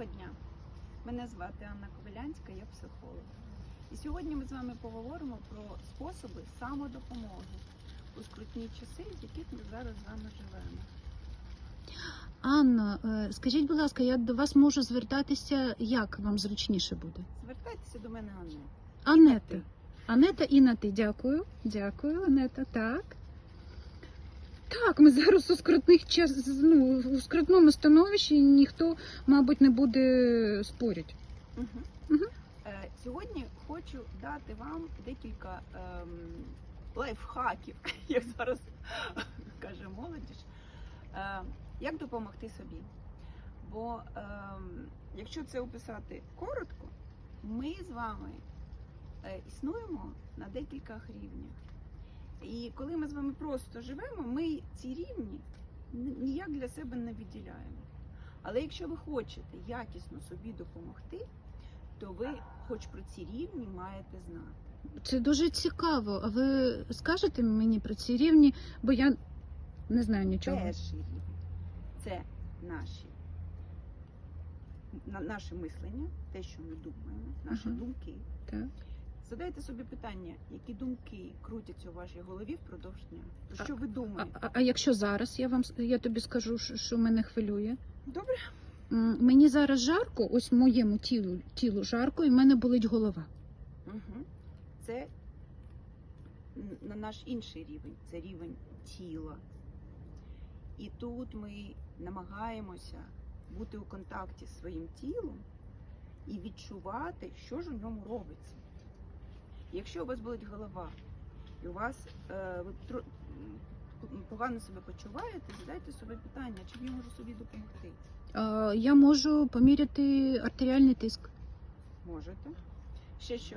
Доброго дня! Мене звати Анна Ковалянська, я психолог. І сьогодні ми з вами поговоримо про способи самодопомоги у скрутні часи, в яких ми зараз з вами живемо. Анна, е, скажіть, будь ласка, я до вас можу звертатися, як вам зручніше буде? Звертайтеся до мене, Анне. Анета. Анета і на ти. Дякую. Дякую, Анета. Так. Так, ми зараз у скрутних час, ну, у скрутному становищі ніхто, мабуть, не буде спорити. Угу. Мгм. Е, сьогодні хочу дати вам декілька ем, лайфхаків, як зараз каже молодіж, е, як допомогти собі. Бо ем, якщо це описати коротко, ми з вами е, існуємо на декількох рівнях. І коли ми з вами просто живемо, ми ці рівні ніяк для себе не відділяємо. Але якщо ви хочете якісно собі допомогти, то ви хоч про ці рівні маєте знати. Це дуже цікаво. А ви скажете мені про ці рівні, бо я не знаю нічого. Перший рівень це наші, на- наше мислення, те, що ми думаємо, наші Ага. думки. Так. Задайте собі питання, які думки крутяться у вашій голові впродовж дня. Про що ви А, думаєте? а, а якщо зараз я вам я тобі скажу, що, що мене хвилює? Добре, Мені зараз жарко, ось моєму тілу, тілу жарко, і в мене болить голова. угу. це на наш інший рівень, це рівень тіла. І тут ми намагаємося бути у контакті з своїм тілом і відчувати, що ж у ньому робиться. Якщо у вас болить голова, і у вас е, ви погано себе почуваєте, задайте собі питання, чи я можу собі допомогти. А, Я можу поміряти артеріальний тиск. Можете. Ще що?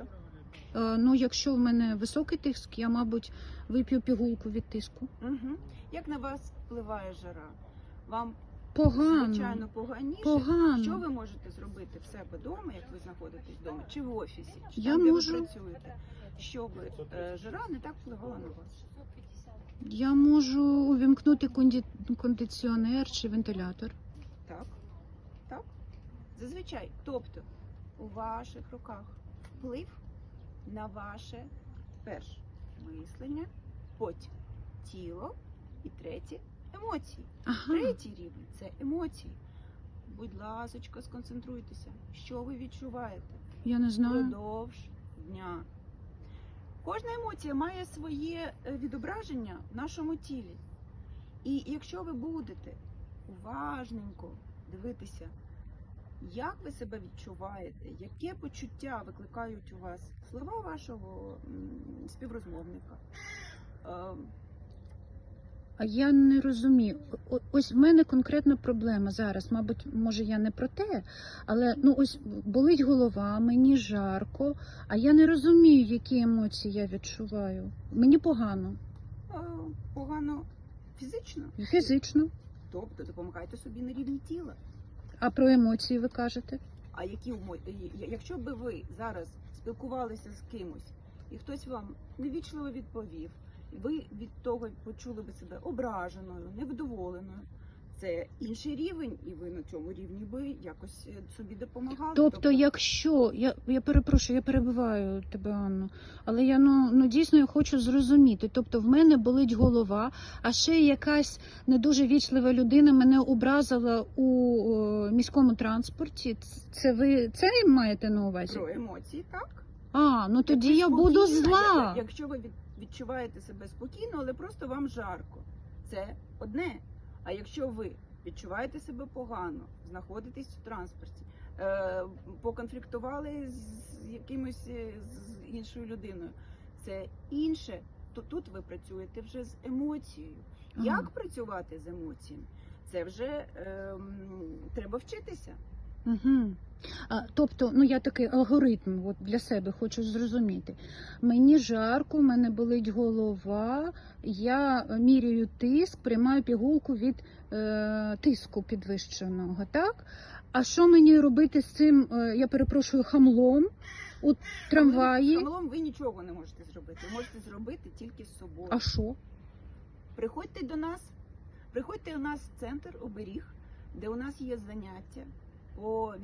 А, Ну, якщо в мене високий тиск, я, мабуть, вип'ю пігулку від тиску. Угу. Як на вас впливає жара? Вам Погано. звичайно поганіше. Погано. Що ви можете зробити в себе вдома, як ви знаходитесь вдома, чи в офісі, чи Я там, де можу. ви працюєте, щоб е, жара не так впливала на вас? Я можу увімкнути конді... кондиціонер чи вентилятор. Так, так. Зазвичай, тобто у ваших руках вплив на ваше перше мислення, потім тіло і третє емоції. Ага. Третій рівень це емоції. Будь ласочка, сконцентруйтеся, що ви відчуваєте Я не знаю. впродовж дня. Кожна емоція має своє е, відображення в нашому тілі. І якщо ви будете уважненько дивитися, як ви себе відчуваєте, яке почуття викликають у вас слова вашого співрозмовника, е, А я не розумію. Ось в мене конкретна проблема зараз. Мабуть, може я не про те, але ну ось болить голова, мені жарко, а я не розумію, які емоції я відчуваю. Мені погано. е, погано фізично, Фізично. тобто допомагайте собі на рівні тіла. А про емоції ви кажете? А які умо- якщо би ви зараз спілкувалися з кимось, і хтось вам невічливо відповів, ви від того почули би себе ображеною, невдоволеною. Це інший рівень, і ви на цьому рівні би якось е, собі допомагали. Тобто, якщо я, я перепрошую, я перебиваю тебе, Анну, але я ну, ну дійсно я хочу зрозуміти. Тобто, в мене болить голова, а ще якась не дуже вічлива людина мене образила у о, міському транспорті. Це ви це маєте на увазі? про емоції, так А, ну тоді я буду спокійно, зла. я- Якщо ви від- відчуваєте себе спокійно, але просто вам жарко, це одне. А якщо ви відчуваєте себе погано, знаходитесь в транспорті, е, поконфліктували з якимось е, з іншою людиною, це інше. То тут ви працюєте вже з емоцією. Ага. Як працювати з емоціями? Це вже ем, треба вчитися. Угу. А, тобто, ну я такий алгоритм от для себе хочу зрозуміти. Мені жарко, в мене болить голова, я міряю тиск, приймаю пігулку від е, тиску підвищеного, так? А що мені робити з цим, е, я перепрошую, хамлом у трамваї? Загалом ви нічого не можете зробити. Ви можете зробити тільки з собою. А що? Приходьте до нас, приходьте у нас в центр оберіг, де у нас є заняття по